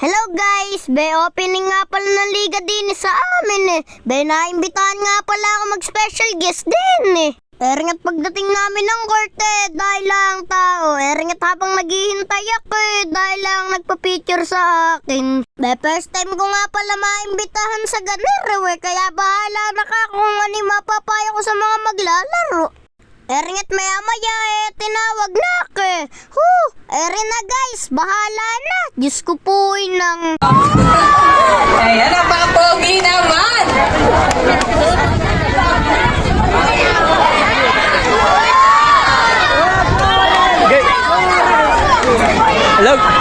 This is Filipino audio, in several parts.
Hello guys! Be, opening nga pala ng liga din sa amin eh. Be, naimbitahan nga pala ako mag-special guest din eh. Eringat pagdating namin ng court eh, dahil lang tao. Eringat habang naghihintay ako eh, dahil lang nagpa-picture sa akin. Be, first time ko nga pala maimbitahan sa ganero eh, kaya bahala na ka kung ano yung mapapayo ko sa mga maglalaro. Eringat maya maya eh, tinawag na ako eh. Huh, erin na guys, bahala na. Diyos ko po ng... Ayan, napaka-pogi naman! Hello?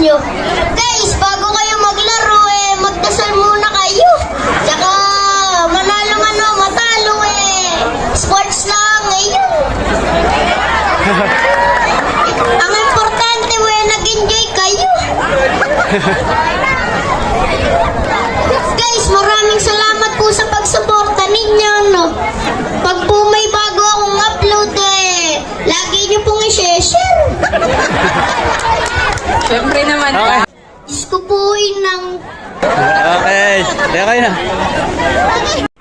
Inyo. Guys, bago kayo maglaro eh, magdasal muna kayo. Tsaka, manalo man o matalo eh. Sports lang ngayon. Ang importante eh, nag-enjoy kayo. Guys, maraming salamat po sa pagsuporta ninyo, no? Pag po may bago akong upload, eh, lagi niyo pong i-share. Siyempre. Okay. Ko po ng... Okay. Kaya kayo na.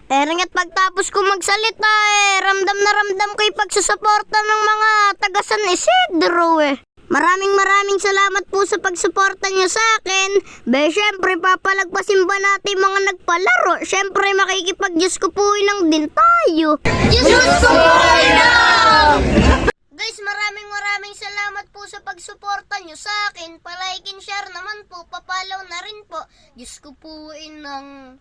Ering at pagtapos ko magsalita, eh, ramdam na ramdam ko yung pagsusuporta ng mga taga San Isidro, eh. Maraming maraming salamat po sa pagsuporta niyo sa akin. Be, syempre, papalagpasin ba natin mga nagpalaro? Syempre, makikipag-Diyos ko po ng din tayo. Diyos ko po Guys, maraming maraming salamat po sa pagsuporta nyo sa akin. Palike and share naman po, papalaw na rin po. Diyos ko po ng...